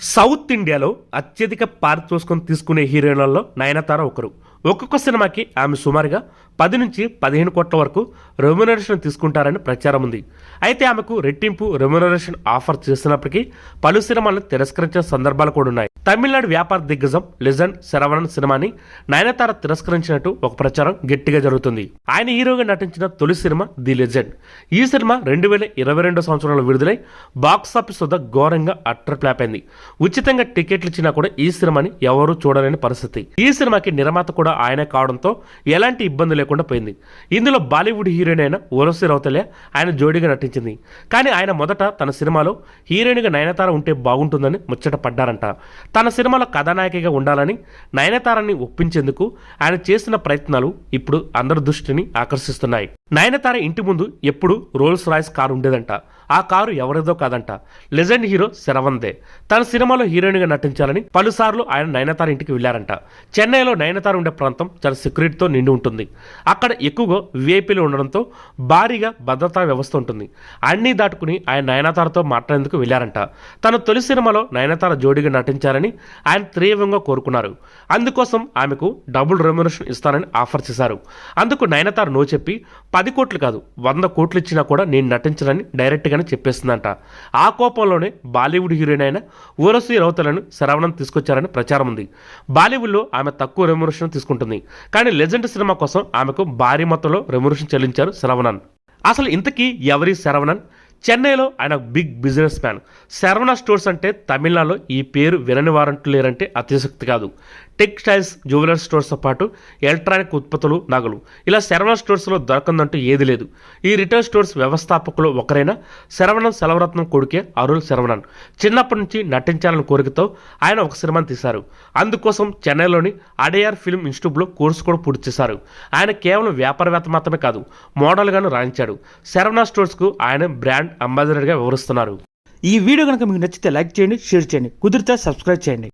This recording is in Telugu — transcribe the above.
సౌత్ ఇండియాలో అత్యధిక పారితోషికం తీసుకునే హీరోయిన్లలో నయనతార ఒకరు. ఒక్కొక్క సినిమాకి ఆమె సుమారుగా పది నుంచి పదిహేను కోట్ల వరకు రెమ్యునరేషన్ తీసుకుంటారని ప్రచారం ఉంది. అయితే ఆమెకు రెట్టింపు రెమ్యునరేషన్ ఆఫర్ చేసినప్పటికీ పలు సినిమాలను తిరస్కరించిన సందర్భాలు కూడా ఉన్నాయి. తమిళనాడు వ్యాపార దిగ్గజం లెజెండ్ శరవణన్ సినిమాని నయనతార తిరస్కరించినట్టు ఒక ప్రచారం గట్టిగా జరుగుతుంది. ఆయన హీరోగా నటించిన తొలి సినిమా ది లెజెండ్. ఈ సినిమా రెండు వేల ఇరవై రెండో సంవత్సరంలో విడుదలై బాక్స్ ఆఫీస్ వద్ద ఘోరంగా అట్టర్ ఫ్లాప్ అయింది. ఉచితంగా టికెట్లు ఇచ్చినా కూడా ఈ సినిమాని ఎవరూ చూడలేని పరిస్థితి. ఈ సినిమాకి నిర్మాత కూడా ఆయనే కావడంతో ఎలాంటి ఇబ్బంది లేకుండా పోయింది. ఇందులో బాలీవుడ్ హీరోయిన్ అయిన ఓరసి రౌతలే ఆయన జోడీగా నటించింది. కానీ ఆయన మొదట తన సినిమాలో హీరోయిన్గా నయనతార ఉంటే బాగుంటుందని ముచ్చట పడ్డారంట. తన సినిమాలో కథానాయకిగా ఉండాలని నయనతారని ఒప్పించేందుకు ఆయన చేసిన ప్రయత్నాలు ఇప్పుడు అందరి దృష్టిని ఆకర్షిస్తున్నాయి. నయనతార ఇంటి ముందు ఎప్పుడు రోల్స్ రాయ్స్ కారు ఉండేదంట. ఆ కారు ఎవరిదో కాదంట. లెజెండ్ హీరో శరవందే తన సినిమాలో హీరోయిన్గా నటించాలని పలుసార్లు ఆయన నయనతార ఇంటికి వెళ్ళారంట చెన్నైలో నయనతార ఉండే ప్రాంతం చాలా సెక్యూరిటీతో నిండి ఉంటుంది. అక్కడ ఎక్కువగా విఐపీలు ఉండడంతో భారీగా భద్రతా వ్యవస్థ ఉంటుంది. అన్నీ దాటుకుని ఆయన నయనతారతో మాట్లాడేందుకు వెళ్ళారంట తన తొలి సినిమాలో నయనతార జోడీగా చేయాలని ఆయన తీవ్రంగా కోరుకున్నారు. అందుకోసం ఆమెకు డబుల్ రెమ్యునరేషన్ ఇస్తానని ఆఫర్ చేశారు. అందుకు నయనతార నో చెప్పి పది కోట్లు కాదు వంద కోట్లు ఇచ్చినా కూడా నేను నటించనని డైరెక్ట్గానే చెప్పేస్తుందంట ఆ కోపంలోనే బాలీవుడ్ హీరోయిన్ అయిన ఊరసి రౌతలను శరవణం తీసుకొచ్చారని ప్రచారం ఉంది. బాలీవుడ్లో ఆమె తక్కువ రెమ్యునరేషన్ తీసుకుంటుంది. కానీ లెజెండ్ సినిమా కోసం ఆమెకు భారీ మొత్తంలో రెమ్యునరేషన్ చెల్లించారు శరవణన్. అసలు ఇంతకీ ఎవరి శరవణన్? చెన్నైలో ఆయన big business man. Saravana stores అంటే తమిళనాడులో ఈ పేరు వినని వారంటూ లేరంటే అతిశక్తి కాదు. టెక్స్టైల్స్ జ్యువెలరీ స్టోర్స్తో పాటు ఎలక్ట్రానిక్ ఉత్పత్తులు నగలు. ఇలా శరవణ స్టోర్స్లో దొరకందంటూ ఏది లేదు. ఈ రిటైల్ స్టోర్స్ వ్యవస్థాపకులు ఒకరైన శరవణం సెలవరత్నం కొడుకే అరుణ్ శరవణన్. చిన్నప్పటి నుంచి నటించాలని కోరికతో ఆయన ఒక సినిమాని తీశారు. అందుకోసం చెన్నైలోని అడయార్ ఫిల్మ్ ఇన్స్టిట్యూట్లో కోర్సు కూడా పూర్తి చేశారు. ఆయన కేవలం వ్యాపారవేత్త మాత్రమే కాదు మోడల్గాను రాణించాడు. శరవణ స్టోర్స్కు ఆయన బ్రాండ్ అంబాసిడర్గా వివరిస్తున్నారు. ఈ వీడియో కనుక మీకు నచ్చితే లైక్ చేయండి షేర్ చేయండి కుదిరితే సబ్స్క్రైబ్ చేయండి.